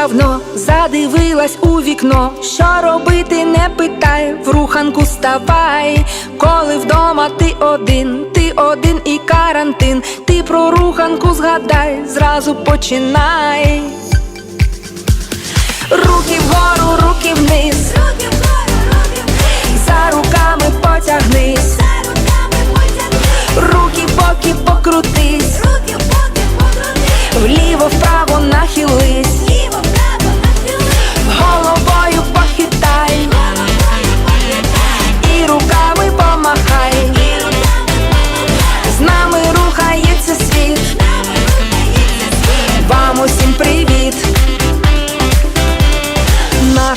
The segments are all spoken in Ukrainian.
давно задивилась у вікно. Що робити, не питай, в руханку ставай. Коли вдома ти один, ти один і карантин. Ти про руханку згадай, зразу починай. Руки вгору, руки вниз, Руки вгору, руки вниз, за руками потягнись, за руками потягни, руки в боки покрутись, руки боки покрути, вліво вправо нахились,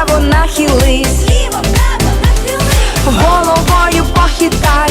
Вправо нахились, ліво вправо нахились, головою похитай,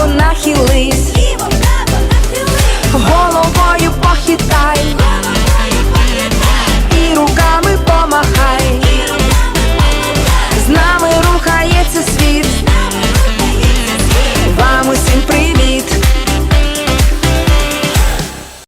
please.